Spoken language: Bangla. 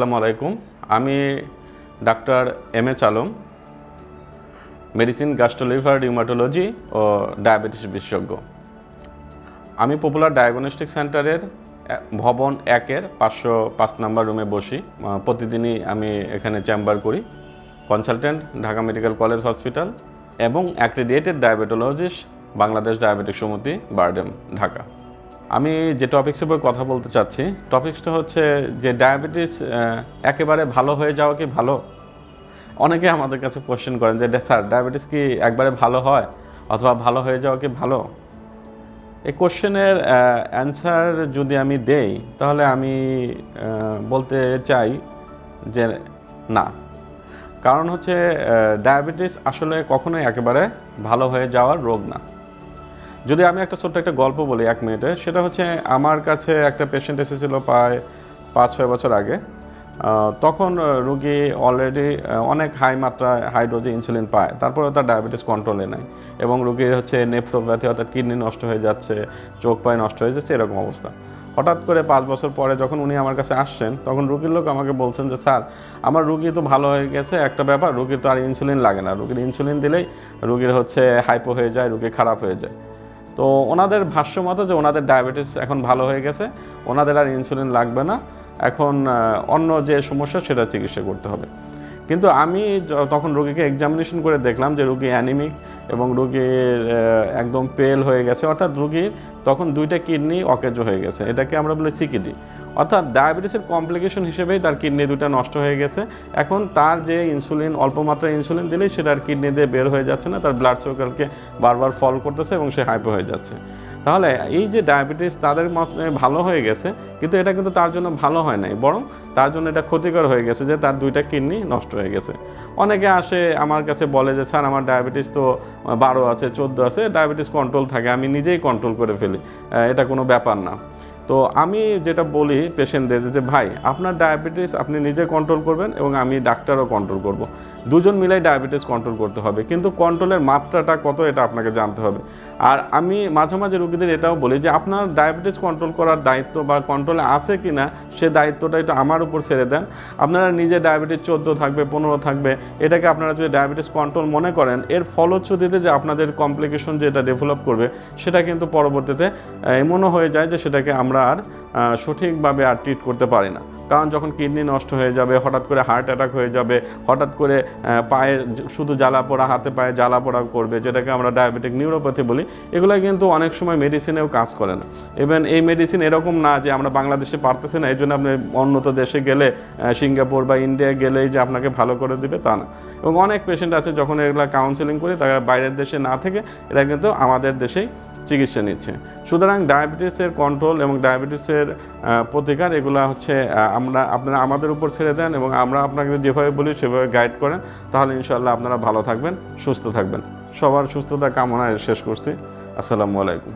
আসসালামু আলাইকুম। আমি doctor M A Chalam, medicine gastroliver rheumatology O diabetes বিশেষজ্ঞ। আমি পপুলার ডায়াগনস্টিক সেন্টারের ভবন একের পাঁচশো পাঁচ নাম্বার রুমে বসি। প্রতিদিনই আমি এখানে চেম্বার করি। Consultant Dhaka medical college hospital এবং অ্যাক্রিডিয়েটেড ডায়াবেটোলজিস্ট বাংলাদেশ ডায়াবেটিক সমিতি, বারডেম, ঢাকা। আমি যে টপিক্সের উপর কথা বলতে চাচ্ছি টপিক্সটা হচ্ছে যে ডায়াবেটিস একেবারে ভালো হয়ে যাওয়া কি ভালো? অনেকে আমাদের কাছে কোশ্চেন করেন যে স্যার ডায়াবেটিস কি একবারে ভালো হয় অথবা ভালো হয়ে যাওয়া কি ভালো? এই কোশ্চেনের অ্যান্সার যদি আমি দেই, তাহলে আমি বলতে চাই যে না। কারণ হচ্ছে ডায়াবেটিস আসলে কখনোই একেবারে ভালো হয়ে যাওয়ার রোগ না। যদি আমি একটা ছোট্ট একটা গল্প বলি এক মিনিটে, সেটা হচ্ছে আমার কাছে একটা পেশেন্ট এসেছিল প্রায় পাঁচ, ছয় বছর আগে। তখন রুগী অলরেডি অনেক হাই মাত্রায় হাই ডোজে ইনসুলিন পায়। তারপরে তার ডায়াবেটিস কন্ট্রোলে নাই এবং রুগীর হচ্ছে নেফ্রোপ্যাথি অর্থাৎ কিডনি নষ্ট হয়ে যাচ্ছে, চোখ পায়ে নষ্ট হয়ে যাচ্ছে, এরকম অবস্থা। হঠাৎ করে পাঁচ বছর পরে যখন উনি আমার কাছে আসছেন, তখন রুগীর লোক আমাকে বলছেন যে, স্যার, আমার রুগী তো ভালো হয়ে গেছে, একটা ব্যাপার, রুগীর তো আর ইনসুলিন লাগে না। রুগীর ইনসুলিন দিলেই রুগীর হচ্ছে হাইপো হয়ে যায়, রুগী খারাপ হয়ে যায়। তো ওনাদের ভাষ্য মতো যে ওনাদের ডায়াবেটিস এখন ভালো হয়ে গেছে, ওনাদের আর ইনসুলিন লাগবে না। এখন অন্য যে সমস্যা সেটা চিকিৎসা করতে হবে। কিন্তু আমি তখন রোগীকে এক্সামিনেশন করে দেখলাম যে রোগী অ্যানিমিক এবং রোগীর একদম পেল হয়ে গেছে। অর্থাৎ রোগীর তখন দুইটা কিডনি অকেজ হয়ে গেছে। এটাকে আমরা বলি সিকিডি। অর্থাৎ ডায়াবেটিসের কমপ্লিকেশন হিসেবেই তার কিডনি দুটা নষ্ট হয়ে গেছে। এখন তার যে ইনসুলিন, অল্প মাত্রায় ইনসুলিন দিলেই সেটা আর কিডনি দিয়ে বের হয়ে যাচ্ছে না। তার ব্লাড সার্কেলকে বারবার ফল করতেছে এবং সে হাইপো হয়ে যাচ্ছে। তাহলে এই যে ডায়াবেটিস তাদের ভালো হয়ে গেছে, কিন্তু এটা কিন্তু তার জন্য ভালো হয় নাই। বরং তার জন্য এটা ক্ষতিকর হয়ে গেছে যে তার দুইটা কিডনি নষ্ট হয়ে গেছে। অনেকে আসে, আমার কাছে বলে যে, স্যার, আমার ডায়াবেটিস তো বারো আছে, চোদ্দ আছে, ডায়াবেটিস কন্ট্রোল থাকে, আমি নিজেই কন্ট্রোল করে ফেলি। এটা কোনো ব্যাপার না। তো আমি যেটা বলি পেশেন্টদের যে, ভাই, আপনার ডায়াবেটিস আপনি নিজে কন্ট্রোল করবেন এবং আমি ডাক্তারও কন্ট্রোল করব। দুজন মিলাই ডায়াবেটিস কন্ট্রোল করতে হবে, কিন্তু কন্ট্রোলের মাত্রাটা কত এটা আপনাকে জানতে হবে। আর আমি মাঝে মাঝে রুগীদের এটাও বলি যে, আপনার ডায়াবেটিস কন্ট্রোল করার দায়িত্ব বা কন্ট্রোলে আছে কি না সে দায়িত্বটা একটু আমার উপর ছেড়ে দেন। আপনারা নিজে ডায়াবেটিস চোদ্দ থাকবে, পনেরো থাকবে, এটাকে আপনারা যদি ডায়াবেটিস কন্ট্রোল মনে করেন, এর ফলশ্রুতিতে যে আপনাদের কমপ্লিকেশন যেটা ডেভেলপ করবে, সেটা কিন্তু পরবর্তীতে এমনও হয়ে যায় যে সেটাকে আমরা আর সঠিকভাবে আর ট্রিট করতে পারি না। কারণ যখন কিডনি নষ্ট হয়ে যাবে, হঠাৎ করে হার্ট অ্যাটাক হয়ে যাবে, হঠাৎ করে পায়ে শুধু জ্বালা পোড়া, হাতে পায়ে জ্বালা পোড়া করবে, যেটাকে আমরা ডায়াবেটিক নিউরোপ্যাথি বলি। এগুলো কিন্তু অনেক সময় মেডিসিনেও কাজ করে না। ইভেন এই মেডিসিন এরকম না যে আমরা বাংলাদেশে পারতেছি না এই জন্য আপনি উন্নত দেশে গেলে সিঙ্গাপুর বা ইন্ডিয়া গেলেই যে আপনাকে ভালো করে দিবে তা না। এবং অনেক পেশেন্ট আছে যখন এগুলো কাউন্সেলিং করি, তারা বাইরের দেশে না থেকে, এরা কিন্তু আমাদের দেশেই চিকিৎসা নিচ্ছে। সুতরাং ডায়াবেটিসের কন্ট্রোল এবং ডায়াবেটিসের প্রতিকার এগুলো হচ্ছে আমরা, আপনারা আমাদের উপর ছেড়ে দেন এবং আমরা আপনাকে যেভাবে বলি সেভাবে গাইড করেন। তাহলে ইনশাল্লাহ আপনারা ভালো থাকবেন, সুস্থ থাকবেন। সবার সুস্থতা কামনায় শেষ করছি। আসসালামু আলাইকুম।